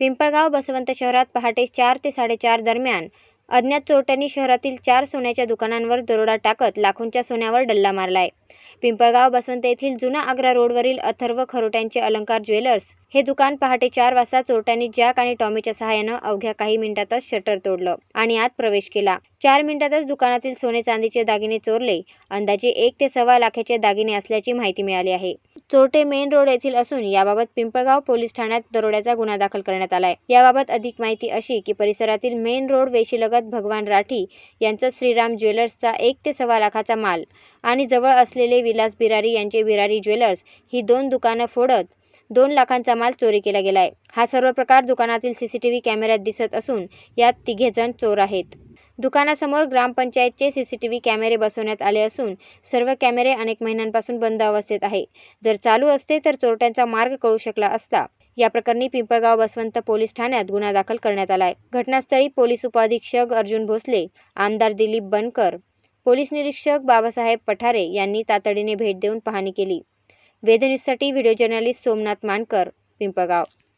पिंपळगाव बसवंत शहरात पहाटे चार ते साडेचार दरम्यान अज्ञात चोरट्यांनी शहरातील चार सोन्याच्या दुकानांवर दरोडा टाकत लाखोंच्या सोन्यावर डल्ला मारलाय. पिंपळगाव बसवंत येथील जुना आग्रा रोडवरील अथर्व खरोट्यांचे अलंकार ज्वेलर्स हे दुकान पहाटे चार वाजता चोरट्यांनी जॅक आणि टॉमीच्या सहाय्यानं अवघ्या काही मिनिटातच शटर तोडलं आणि आत प्रवेश केला. चार मिनिटातच दुकानातील सोने चांदीचे दागिने चोरले. अंदाजे एक ते सव्वा लाखाचे दागिने असल्याची माहिती मिळाली आहे. चोरटे मेन रोड येथील असून याबाबत पिंपळगाव पोलीस ठाण्यात दरोड्याचा गुन्हा दाखल करण्यात आलाय. याबाबत अधिक माहिती अशी की परिसरातील मेन रोड वेशीलगत भगवान राठी यांचं श्रीराम ज्वेलर्सचा एक ते सव्वा लाखाचा माल आणि जवळ असले असलेले विलास बिरारी यांचे बिरारी ज्वेलर्स ही दोन दुकानं फोडत दोन लाखांचा माल चोरी केला गेलाय. हा सर्व प्रकार दुकानातील सीसीटीव्ही कॅमेऱ्यात दिसत असून यात तिघेजण चोर आहेत. दुकानासमोर ग्रामपंचायतचे सीसीटीव्ही कॅमेरे बसवण्यात आले असून सर्व कॅमेरे अनेक महिन्यांपासून बंद अवस्थेत आहे. जर चालू असते तर चोरट्यांचा मार्ग कळू शकला असता या प्रकरणी पिंपळगाव बसवंत पोलीस ठाण्यात गुन्हा दाखल करण्यात आलाय. घटनास्थळी पोलीस उपाधीक्षक अर्जुन भोसले आमदार दिलीप बनकर पोलीस निरीक्षक बाबासाहेब पठारे यांनी तातडीने भेट देऊन पाहणी केली. वेदन्यूजसाठी व्हिडिओ जर्नलिस्ट सोमनाथ मानकर पिंपळगाव.